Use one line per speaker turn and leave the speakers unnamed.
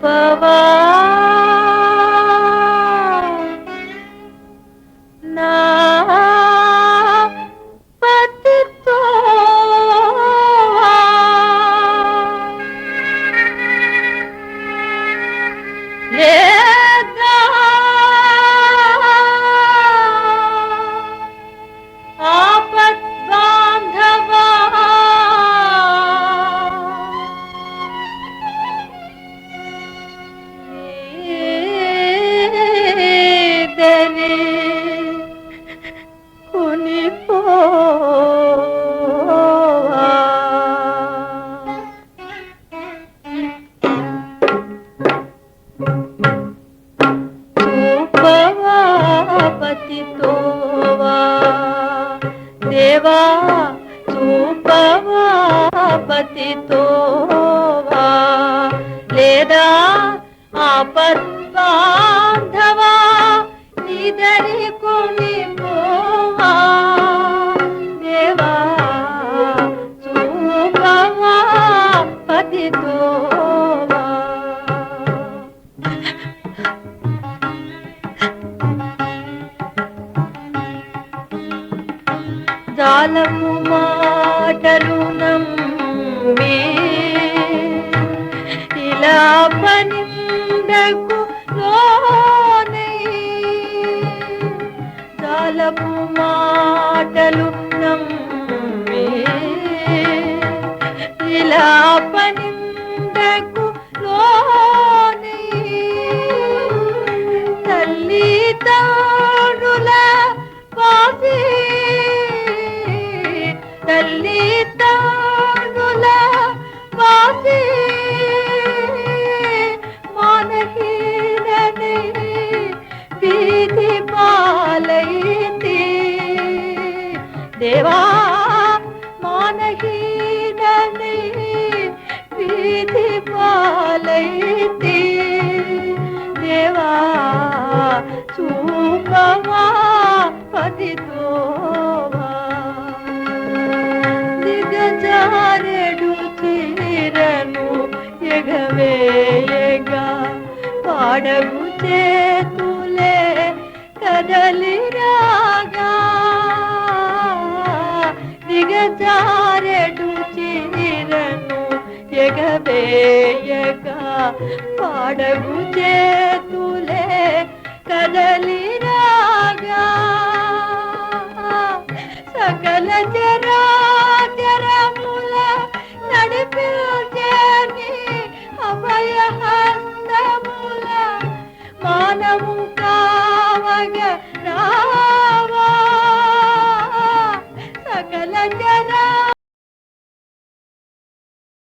Papa. పతితోవా దేవా చూపవా పతితోవా లేదా ఆపద్బాంధవా నిదరి కొని పో జాలము మాటలు నమ్మే. ఇలా పనిందకు జాలము మాటలు నమ్మే. ఇలా పనిందకు దేవా మానహీనని వీధి పాలైతి దేవా చూపవా పదితోవా దిగజారెడు చీరను ఎగవేయగా పాడగు చేతులే కదలిరా. ఎగవేయగా పాడవు చేతులే కదలిరాగా